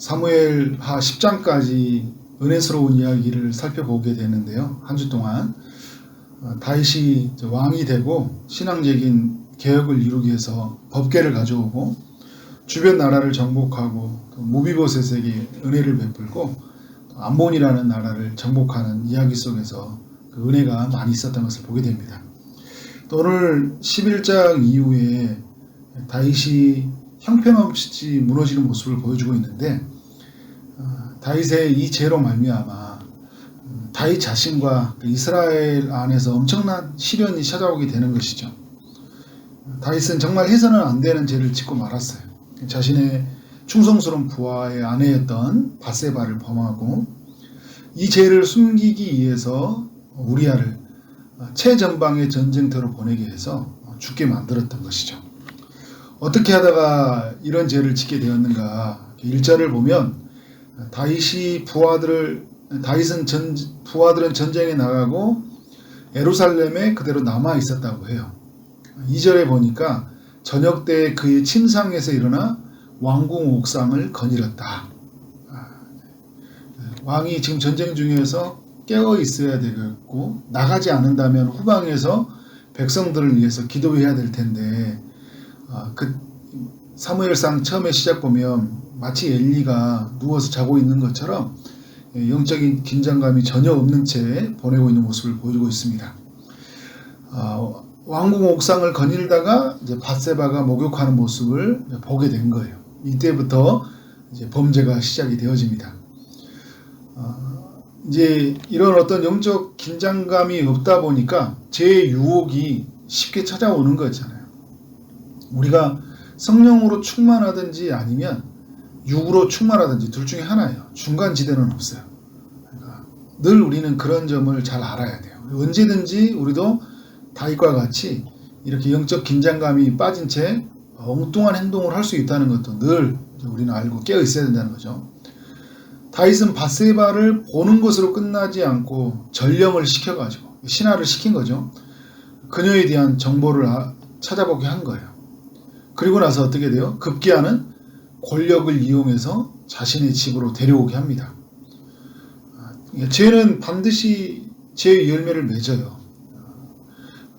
사무엘 하 10장까지 은혜스러운 이야기를 살펴보게 되는데요. 한 주 동안 어, 다윗이 왕이 되고 신앙적인 개혁을 이루기 위해서 법계를 가져오고 주변 나라를 정복하고 또 모비보셋에게 은혜를 베풀고 또 암몬이라는 나라를 정복하는 이야기 속에서 그 은혜가 많이 있었던 것을 보게 됩니다. 또 오늘 11장 이후에 다윗이 형편없이 무너지는 모습을 보여주고 있는데 어, 다윗의 이 죄로 말미암아 음, 다윗 자신과 그 이스라엘 안에서 엄청난 시련이 찾아오게 되는 것이죠. 다윗은 정말 해서는 안 되는 죄를 짓고 말았어요. 자신의 충성스러운 부하의 아내였던 바세바를 범하고 이 죄를 숨기기 위해서 우리아를 최전방의 전쟁터로 보내게 해서 죽게 만들었던 것이죠. 어떻게 하다가 이런 죄를 짓게 되었는가? 일절을 보면 다윗이 부하들을 다윗은 전 부하들은 전쟁에 나가고 에루살렘에 그대로 남아 있었다고 해요. 2절에 보니까 저녁 때 그의 침상에서 일어나 왕궁 옥상을 거닐었다. 왕이 지금 전쟁 중에서 깨어 있어야 되겠고 나가지 않는다면 후방에서 백성들을 위해서 기도해야 될 텐데 아, 그 사무엘상 처음에 시작 보면 마치 엘리가 누워서 자고 있는 것처럼 영적인 긴장감이 전혀 없는 채 보내고 있는 모습을 보여주고 있습니다. 아, 왕궁 옥상을 거닐다가 이제 바세바가 목욕하는 모습을 보게 된 거예요. 이때부터 이제 범죄가 시작이 되어집니다. 아, 이제 이런 어떤 영적 긴장감이 없다 보니까 제 유혹이 쉽게 찾아오는 거잖아요. 우리가 성령으로 충만하든지 아니면 육으로 충만하든지 둘 중에 하나예요. 중간 지대는 없어요. 그러니까 늘 우리는 그런 점을 잘 알아야 돼요. 언제든지 우리도 다윗과 같이 이렇게 영적 긴장감이 빠진 채 엉뚱한 행동을 할 수 있다는 것도 늘 우리는 알고 깨어 있어야 된다는 거죠. 다윗은 바세바를 보는 것으로 끝나지 않고 전령을 시켜가지고 신하를 시킨 거죠. 그녀에 대한 정보를 아- 찾아보게 한 거예요. 그리고 나서 어떻게 돼요? 급기야는 권력을 이용해서 자신의 집으로 데려오게 합니다. 아, 죄는 반드시 죄의 열매를 맺어요.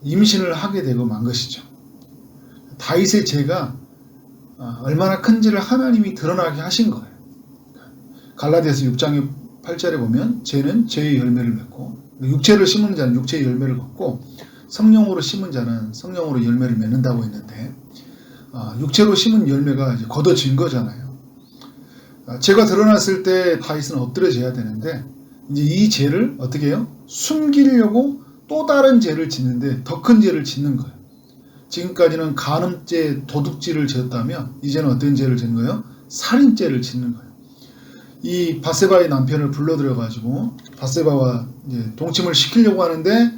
임신을 하게 되고 만 것이죠. 다윗의 죄가 아, 얼마나 큰지를 하나님이 드러나게 하신 거예요. 갈라디아서 6장의 8절에 보면 죄는 죄의 열매를 맺고 육체를 심은 자는 육체의 열매를 걷고 성령으로 심은 자는 성령으로 열매를 맺는다고 했는데 아, 육체로 심은 열매가 이제 걷어진 거잖아요. 아, 죄가 드러났을 때 다윗은 엎드려져야 되는데 이제 이 죄를 어떻게 해요? 숨기려고 또 다른 죄를 짓는데 더 큰 죄를 짓는 거예요. 지금까지는 간음죄, 도둑질을 지었다면 이제는 어떤 죄를 짓는 거예요? 살인죄를 짓는 거예요. 이 바세바의 남편을 불러들여 가지고 바세바와 동침을 시키려고 하는데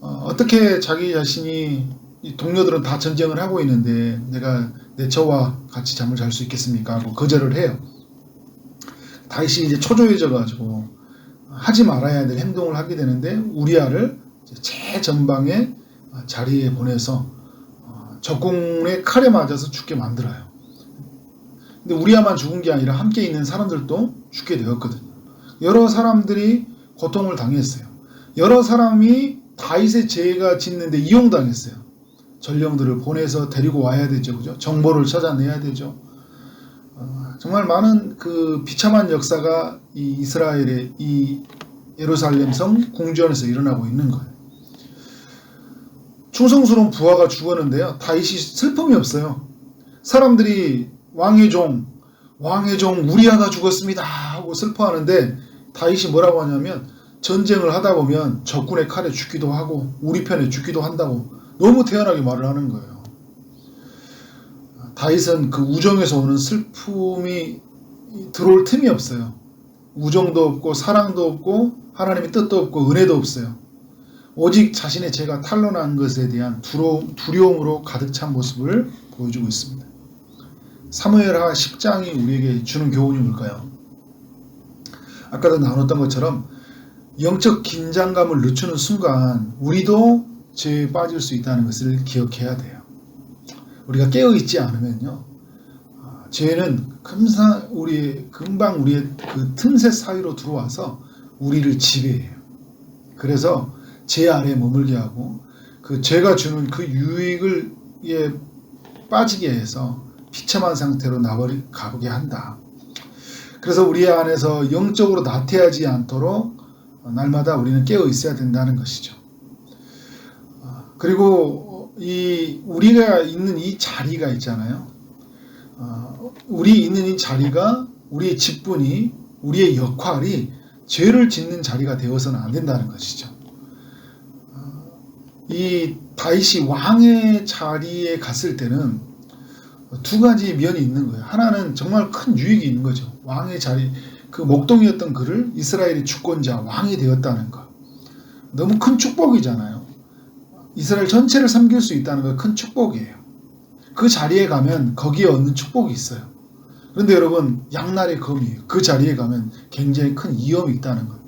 어, 떻게 자기 자신이 이 동료들은 다 전쟁을 하고 있는데 내가 내 처와 같이 잠을 잘 수 있겠습니까? 하고 거절을 해요. 다윗이 이제 초조해져 가지고 하지 말아야 될 행동을 하게 되는데 우리아를 이제 최전방에 자리에 보내서 어, 적군의 칼에 맞아서 죽게 만들어요. 근데 우리아만 죽은 게 아니라 함께 있는 사람들도 죽게 되었거든요. 여러 사람들이 고통을 당했어요. 여러 사람이 다윗의 죄가 짓는데 이용당했어요. 전령들을 보내서 데리고 와야 되죠, 그죠? 정보를 찾아내야 되죠. 어, 정말 많은 그 비참한 역사가 이 이스라엘의 이 예루살렘 성 궁전에서 일어나고 있는 거예요. 충성스러운 부하가 죽었는데요. 다윗이 슬픔이 없어요. 사람들이 왕의 종, 왕의 종 우리아가 죽었습니다 하고 슬퍼하는데 다윗이 뭐라고 하냐면 전쟁을 하다 보면 적군의 칼에 죽기도 하고 우리 편에 죽기도 한다고 너무 태연하게 말을 하는 거예요. 다윗은 그 우정에서 오는 슬픔이 들어올 틈이 없어요. 우정도 없고 사랑도 없고 하나님의 뜻도 없고 은혜도 없어요. 오직 자신의 죄가 탄로난 것에 대한 두려움, 두려움으로 가득 찬 모습을 보여주고 있습니다. 사무엘하 10장이 우리에게 주는 교훈이 뭘까요? 아까도 나눴던 것처럼 영적 긴장감을 늦추는 순간 우리도 죄에 빠질 수 있다는 것을 기억해야 돼요. 우리가 깨어 있지 않으면요. 아, 죄는 금방 우리 금방 우리의 그 틈새 사이로 들어와서 우리를 지배해요. 그래서 죄 아래 머물게 하고 그 죄가 주는 그 유익을 예 빠지게 해서 비참한 상태로 나버리 가보게 한다. 그래서 우리 안에서 영적으로 나태하지 않도록 날마다 우리는 깨어 있어야 된다는 것이죠. 아, 그리고 이 우리가 있는 이 자리가 있잖아요. 아, 우리 있는 이 자리가 우리의 직분이 우리의 역할이 죄를 짓는 자리가 되어서는 안 된다는 것이죠. 아, 이 다윗이 왕의 자리에 갔을 때는 두 가지 면이 있는 거예요. 하나는 정말 큰 유익이 있는 거죠. 왕의 자리, 그 목동이었던 그를 이스라엘의 주권자, 왕이 되었다는 것. 너무 큰 축복이잖아요. 이스라엘 전체를 섬길 수 있다는 건 큰 축복이에요. 그 자리에 가면 거기에 얻는 축복이 있어요. 그런데 여러분, 양날의 검이에요. 그 자리에 가면 굉장히 큰 위험이 있다는 거예요.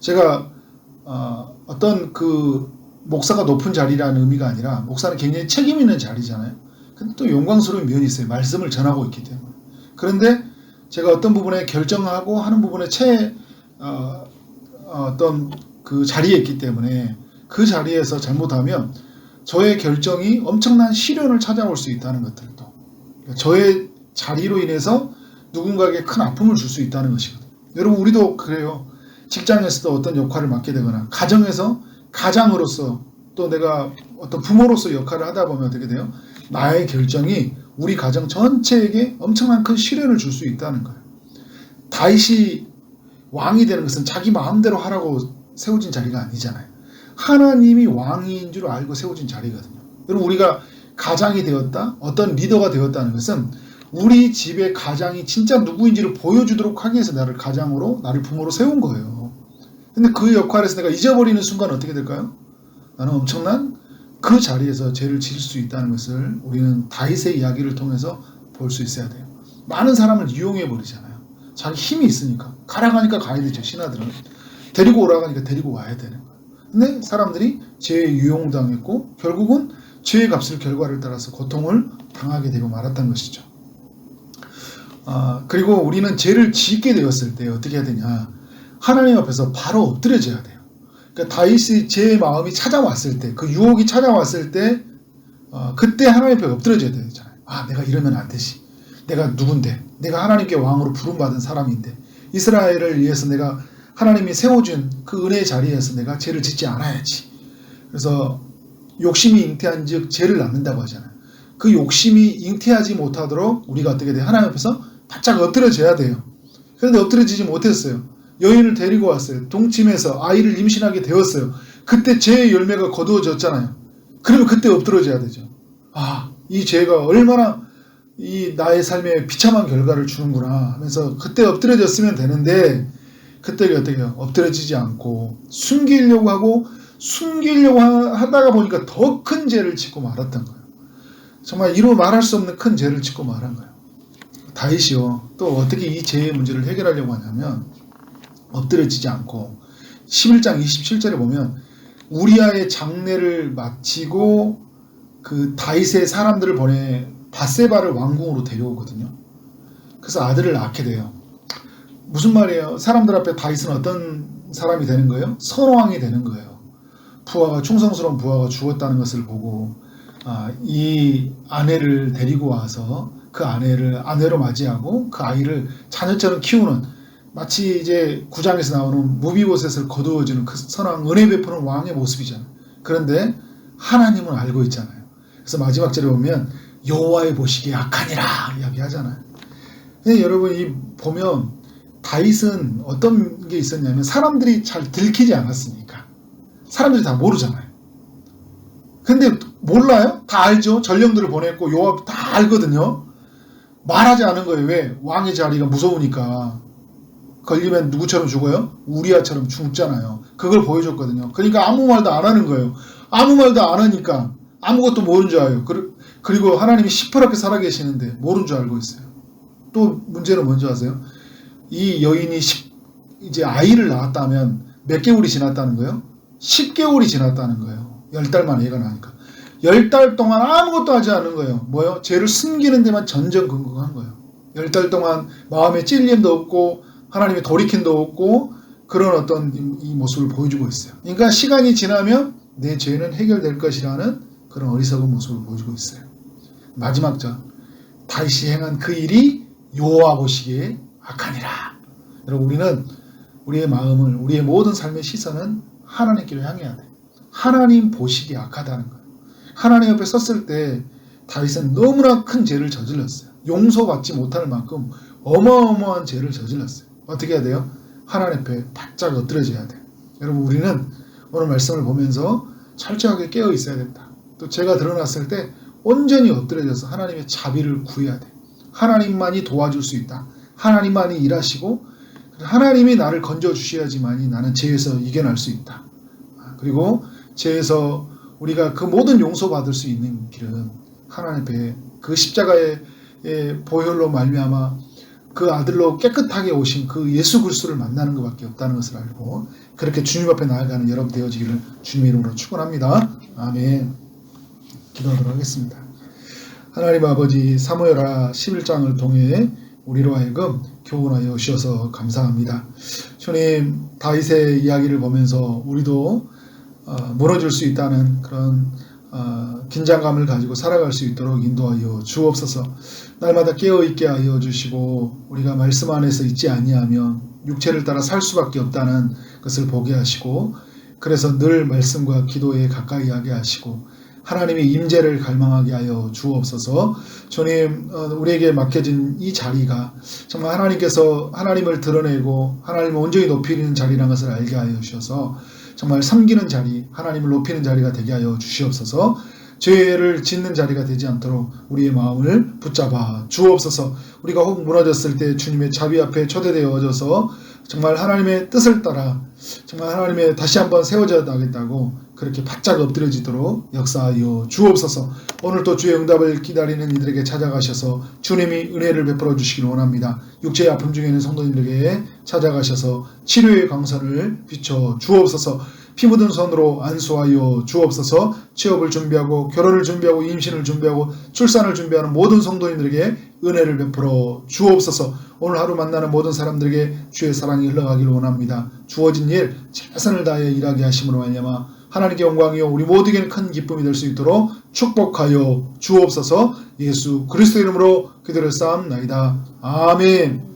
제가 어, 어떤 그 목사가 높은 자리라는 의미가 아니라 목사는 굉장히 책임 있는 자리잖아요. 근데 또 영광스러운 면이 있어요. 말씀을 전하고 있기 때문에. 그런데 제가 어떤 부분에 결정하고 하는 부분에 채 어, 어떤 그 자리에 있기 때문에 그 자리에서 잘못하면 저의 결정이 엄청난 시련을 찾아올 수 있다는 것들도 그러니까 저의 자리로 인해서 누군가에게 큰 아픔을 줄 수 있다는 것이거든요. 여러분 우리도 그래요. 직장에서도 어떤 역할을 맡게 되거나 가정에서 가장으로서 또 내가 어떤 부모로서 역할을 하다 보면 어떻게 돼요? 나의 결정이 우리 가정 전체에게 엄청난 큰 시련을 줄 수 있다는 거예요. 다윗이 왕이 되는 것은 자기 마음대로 하라고 세워진 자리가 아니잖아요. 하나님이 왕인 줄 알고 세워진 자리거든요. 여러분 우리가 가장이 되었다, 어떤 리더가 되었다는 것은 우리 집의 가장이 진짜 누구인지를 보여주도록 하기 위해서 나를 가장으로, 나를 부모로 세운 거예요. 근데 그 역할에서 내가 잊어버리는 순간 어떻게 될까요? 나는 엄청난 그 자리에서 죄를 지을 수 있다는 것을 우리는 다윗의 이야기를 통해서 볼 수 있어야 돼요. 많은 사람을 이용해 버리잖아요. 자기 힘이 있으니까 가라 가니까 가야 되죠. 신하들은 데리고 오라 가니까 데리고 와야 되는 거예요. 근데 사람들이 죄에 유용당했고 결국은 죄의 값을 결과를 따라서 고통을 당하게 되고 말았던 것이죠. 아, 그리고 우리는 죄를 짓게 되었을 때 어떻게 해야 되냐? 하나님 앞에서 바로 엎드려져야 돼요. 그러니까 다윗이 제 마음이 찾아왔을 때, 그 유혹이 찾아왔을 때, 어, 그때 하나님 앞에 엎드려져야 되잖아요. 아, 내가 이러면 안 되지. 내가 누군데? 내가 하나님께 왕으로 부름받은 사람인데, 이스라엘을 위해서 내가 하나님이 세워준 그 은혜의 자리에서 내가 죄를 짓지 않아야지. 그래서 욕심이 잉태한 즉 죄를 낳는다고 하잖아요. 그 욕심이 잉태하지 못하도록 우리가 어떻게 돼요? 하나님 앞에서 바짝 엎드려져야 돼요. 그런데 엎드려지지 못했어요. 여인을 데리고 왔어요. 동침해서 아이를 임신하게 되었어요. 그때 죄의 열매가 거두어졌잖아요. 그러면 그때 엎드려져야 되죠. 아, 이 죄가 얼마나 이 나의 삶에 비참한 결과를 주는구나 하면서 그때 엎드려졌으면 되는데 그때 어떻게 해요? 엎드려지지 않고 숨기려고 하고 숨기려고 하다가 보니까 더 큰 죄를 짓고 말았던 거예요. 정말 이루 말할 수 없는 큰 죄를 짓고 말한 거예요. 다윗이요. 또 어떻게 이 죄의 문제를 해결하려고 하냐면 엎드려지지 않고 11장 27절에 보면 우리아의 장례를 마치고 그 다윗의 사람들을 보내 바세바를 왕궁으로 데려오거든요. 그래서 아들을 낳게 돼요. 무슨 말이에요? 사람들 앞에 다윗은 어떤 사람이 되는 거예요? 선왕이 되는 거예요. 부하가 충성스러운 부하가 죽었다는 것을 보고 아, 이 아내를 데리고 와서 그 아내를 아내로 맞이하고 그 아이를 자녀처럼 키우는 마치 이제 구장에서 나오는 무비보셋을 거두어주는 그 선왕 은혜 베푸는 왕의 모습이잖아요. 그런데 하나님은 알고 있잖아요. 그래서 마지막 절에 보면 여호와의 보시기에 악하니라 이야기하잖아요. 여러분 이 보면 다윗은 어떤 게 있었냐면 사람들이 잘 들키지 않았으니까 사람들이 다 모르잖아요. 근데 몰라요? 다 알죠. 전령들을 보냈고 요압 다 알거든요. 말하지 않은 거예요. 왜? 왕의 자리가 무서우니까. 걸리면 누구처럼 죽어요? 우리아처럼 죽잖아요. 그걸 보여줬거든요. 그러니까 아무 말도 안 하는 거예요. 아무 말도 안 하니까 아무것도 모르는 줄 알아요. 그리고 하나님이 시퍼렇게 살아계시는데 모르는 줄 알고 있어요. 또 문제는 뭔지 아세요? 이 여인이 10, 이제 아이를 낳았다면 몇 개월이 지났다는 거예요? 10개월이 지났다는 거예요. 10달 만에 애가 나니까. 10달 동안 아무것도 하지 않은 거예요. 뭐요? 죄를 숨기는 데만 전전긍긍한 거예요. 열달 동안 마음에 찔림도 없고 하나님의 돌이킴도 없고 그런 어떤 이- 이 모습을 보여주고 있어요. 그러니까 시간이 지나면 내 죄는 해결될 것이라는 그런 어리석은 모습을 보여주고 있어요. 마지막 절 다시 행한 그 일이 여호와 보시기에 악하니라. 여러분 우리는 우리의 마음을 우리의 모든 삶의 시선은 하나님께로 향해야 돼. 하나님 보시기에 악하다는 거예요. 하나님 옆에 섰을 때 다윗은 너무나 큰 죄를 저질렀어요. 용서받지 못할 만큼 어마어마한 죄를 저질렀어요. 어떻게 해야 돼요? 하나님 앞에 바짝 엎드려져야 돼요. 여러분 우리는 오늘 말씀을 보면서 철저하게 깨어 있어야 된다. 또 죄가 드러났을 때 온전히 엎드려져서 하나님의 자비를 구해야 돼. 하나님만이 도와줄 수 있다. 하나님만이 일하시고 하나님이 나를 건져 주셔야지만이 나는 죄에서 이겨낼 수 있다. 아, 그리고 죄에서 우리가 그 모든 용서받을 수 있는 길은 하나님 앞에 그 십자가의 의 보혈로 말미암아 그 아들로 깨끗하게 오신 그 예수 그리스도를 만나는 것밖에 없다는 것을 알고 그렇게 주님 앞에 나아가는 여러분 되어지기를 주님의 이름으로 축원합니다. 아멘. 기도하도록 하겠습니다. 하나님 아버지 사무엘하 11장을 통해 우리로 하여금 교훈하여 주셔서 감사합니다. 주님 다윗의 이야기를 보면서 우리도 어, 무너질 수 있다는 그런 어, 긴장감을 가지고 살아갈 수 있도록 인도하여 주옵소서. 날마다 깨어 있게 하여 주시고 우리가 말씀 안에서 있지 아니하면 육체를 따라 살 수밖에 없다는 것을 보게 하시고 그래서 늘 말씀과 기도에 가까이 하게 하시고 하나님의 임재를 갈망하게 하여 주옵소서. 주님, 어, 우리에게 맡겨진 이 자리가 정말 하나님께서 하나님을 드러내고 하나님을 온전히 높이는 자리라는 것을 알게 하여 주셔서 정말 섬기는 자리, 하나님을 높이는 자리가 되게 하여 주시옵소서. 죄를 짓는 자리가 되지 않도록 우리의 마음을 붙잡아 주옵소서. 우리가 혹 무너졌을 때 주님의 자비 앞에 초대되어져서 정말 하나님의 뜻을 따라 정말 하나님의 다시 한번 세워져 나겠다고 그렇게 바짝 엎드려지도록 역사하여 주옵소서. 오늘 또 주의 응답을 기다리는 이들에게 찾아가셔서 주님이 은혜를 베풀어 주시기를 원합니다. 육체의 아픔 중에 있는 성도님들에게 찾아가셔서 치료의 강선을 비춰 주옵소서. 피 묻은 손으로 안수하여 주옵소서. 취업을 준비하고 결혼을 준비하고 임신을 준비하고 출산을 준비하는 모든 성도님들에게 은혜를 베풀어 주옵소서. 오늘 하루 만나는 모든 사람들에게 주의 사랑이 흘러가기를 원합니다. 주어진 일 최선을 다해 일하게 하심으로 말미암아 하나님께 영광이요 우리 모두에게는 큰 기쁨이 될 수 있도록 축복하여 주옵소서. 예수 그리스도 이름으로 그들을 쌓음나이다. 아멘.